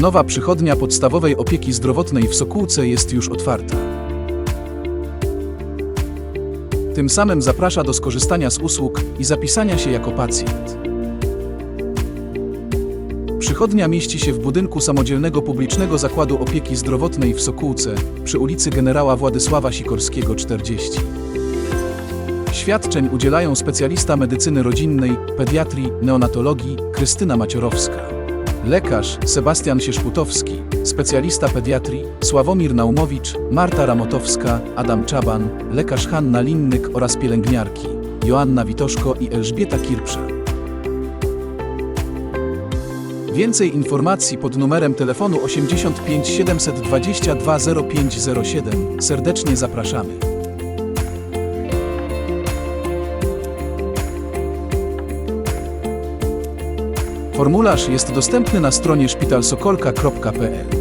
Nowa przychodnia podstawowej opieki zdrowotnej w Sokółce jest już otwarta. Tym samym zaprasza do skorzystania z usług i zapisania się jako pacjent. Przychodnia mieści się w budynku samodzielnego publicznego zakładu opieki zdrowotnej w Sokółce przy ulicy Generała Władysława Sikorskiego 40. Świadczeń udzielają specjalista medycyny rodzinnej, pediatrii, neonatologii Krystyna Maciorowska. Lekarz Sebastian Sieszputowski, specjalista pediatrii Sławomir Naumowicz, Marta Ramotowska, Adam Czaban, lekarz Hanna Linnyk oraz pielęgniarki Joanna Witoszko i Elżbieta Kirpsza. Więcej informacji pod numerem telefonu 85 722 0507. Serdecznie zapraszamy. Formularz jest dostępny na stronie szpitalsokolka.pl.